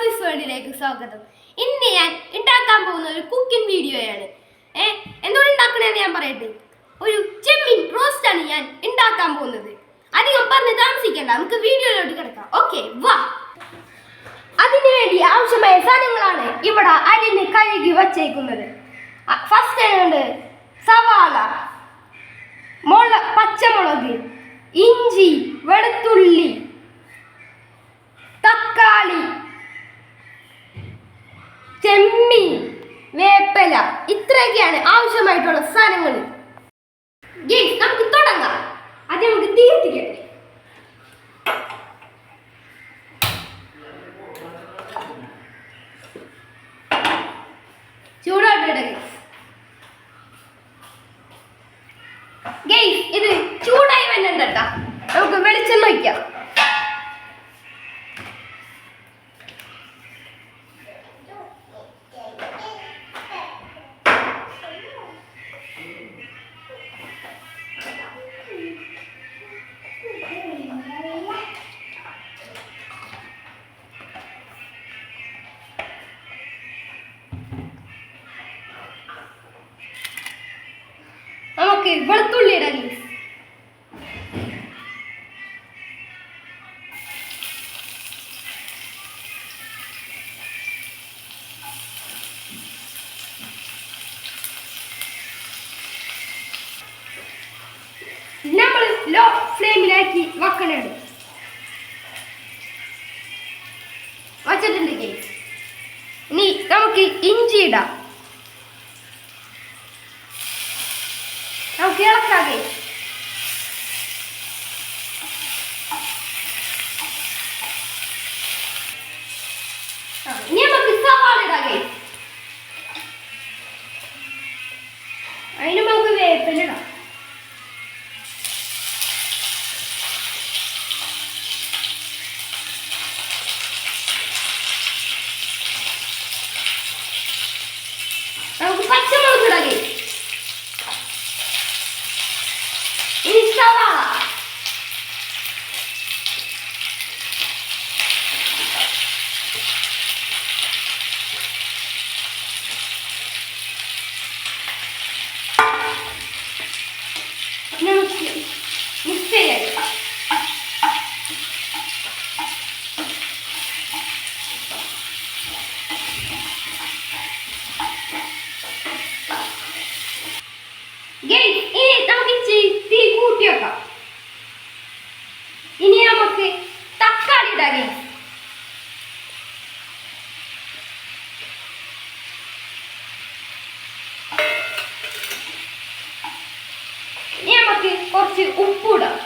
ഷാഫീസ് വേൾഡിലേക്ക് സ്വാഗതം. ഇന്ന് ഞാൻ ഉണ്ടാക്കാൻ പോകുന്ന ഒരു കുക്കിംഗ് വീഡിയോയാണ് ഏ എന്തുകൊണ്ട് ഉണ്ടാക്കണേന്ന് ഞാൻ പറയട്ടെ? ഒരു ചെമ്മീൻ ആണ് ഞാൻ ഉണ്ടാക്കാൻ പോകുന്നത്. അധികം പറഞ്ഞ് താമസിക്കണ്ട. നമുക്ക് വീഡിയോയിലോട്ട് കിടക്കാം. ഓക്കെ വാ. അതിനുവേണ്ടി ആവശ്യമായ സാധനങ്ങളാണ് ഇവിടെ അരിഞ്ഞ് കഴുകി വച്ചേക്കുന്നത്. ഫസ്റ്റ് ഉണ്ട് സവാള മുള പച്ചമുളക് ഇഞ്ചി വെളുത്തുള്ളി തക്കാളി ചെമ്മീൻ വേപ്പല ഇത്രയൊക്കെയാണ് ആവശ്യമായിട്ടുള്ള സാധനങ്ങൾ. ഗെയ്സ് നമുക്ക് തുടങ്ങാം. അത് നമുക്ക് തീ കത്തിക്കട്ടെ ചൂടാട്ടെ ഗെയ്സ്. ഇത് ചൂടായി വന്നിട്ടാ നമുക്ക് വെളിച്ചെണ്ണ വയ്ക്കാം നമുക്ക് വെളുത്തുള്ളി ഇടാം ഗെയ്സ് നമ്മൾ ലോ ഫ്ലെയിമിലാക്കി വെക്കണുണ്ട് വച്ചിട്ടുണ്ട് ഇനി നമുക്ക് ഇഞ്ചി ഇടാം. നമുക്ക് ഇളക്കാം ഗെയ്സ് ഇനി നമുക്ക് അതിന് നമുക്ക് വേപ്പിലിടാം നമുക്ക് പച്ചമുളക് ഇടാം ഗെയ്സ് ഇനി സവാള നമുക്ക് മിക്സ് ചെയ്യാം ഗൈസ് ഇനി നമുക്ക് ഇച്ചിരി തീ കൂട്ടി വെക്കാം ഇനി നമുക്ക് തക്കാളി ഇടാം ഗൈസ് ഇനി നമുക്ക് കുറച്ച് ഉപ്പിടാം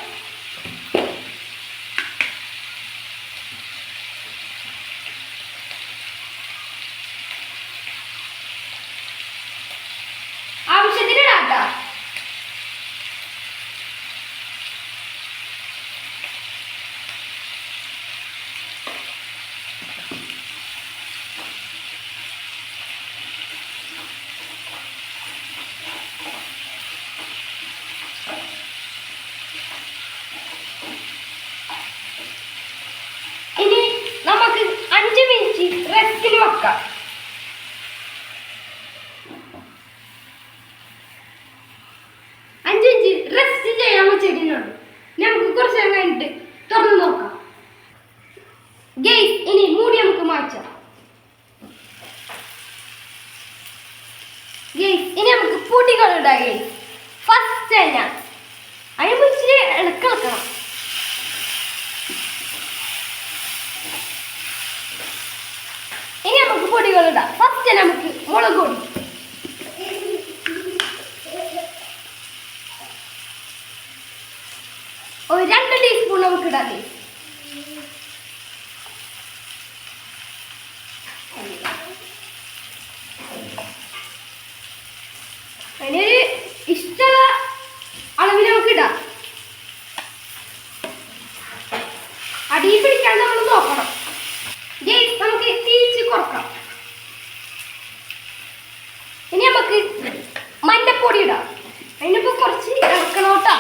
ആവശ്യത്തിന് ഇടാം ട്ടോ. ഇനി നമുക്ക് അഞ്ച് മിനിറ്റ് റെസ്റ്റിന് വെക്കാം അഞ്ച് മിനിറ്റ് റെസ്റ്റ് ചെയ്യാൻ വെച്ചിട്ടുണ്ട് നമുക്ക് കുറച്ച് നേരം കഴിഞ്ഞിട്ട് തുറന്ന് നോക്കാം ഗെയ്സ് ഇനി മൂടി നമുക്ക് മാറ്റാം ഇനി നമുക്ക് ഗെയ്സ് ഫസ്റ്റ് തന്നെ അതിന് ഇച്ചിരി ഇനി നമുക്ക് പൊടികൾ ഇടാം. ഫസ്റ്റ് നമുക്ക് മുളക് പൊടി. ഒരു രണ്ട് ടീസ്പൂൺ നമുക്ക് ഇടാം. ശ്രദ്ധിക്കാൻ നമ്മൾ നോക്കണം. നമുക്ക് തീച്ച് കുറക്കാം. ഇനി നമുക്ക് മഞ്ഞപ്പൊടി ഇടാം. അതിനിപ്പോ കുറച്ച് ഇളക്കണോട്ടാ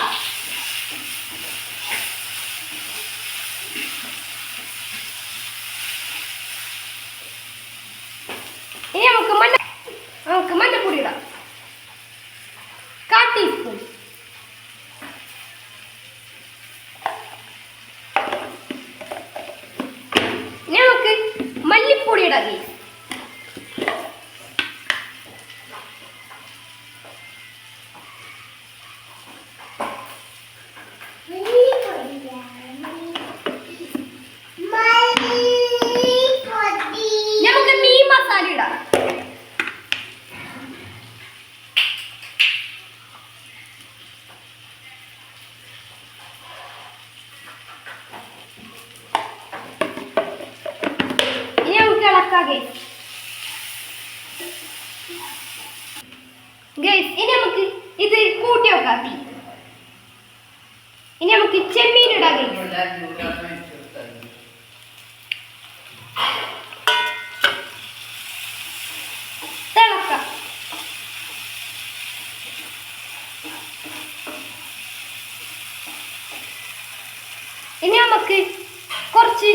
ഇനി നമുക്ക് മഞ്ഞ ഗൈസ് ഇനി നമുക്ക് ഇത് കൂട്ടി വെക്കാം. തീ ഇനി നമുക്ക് ചെമ്മീൻ ഇടാം തിളക്കാം. ഇനി നമുക്ക് കുറച്ച്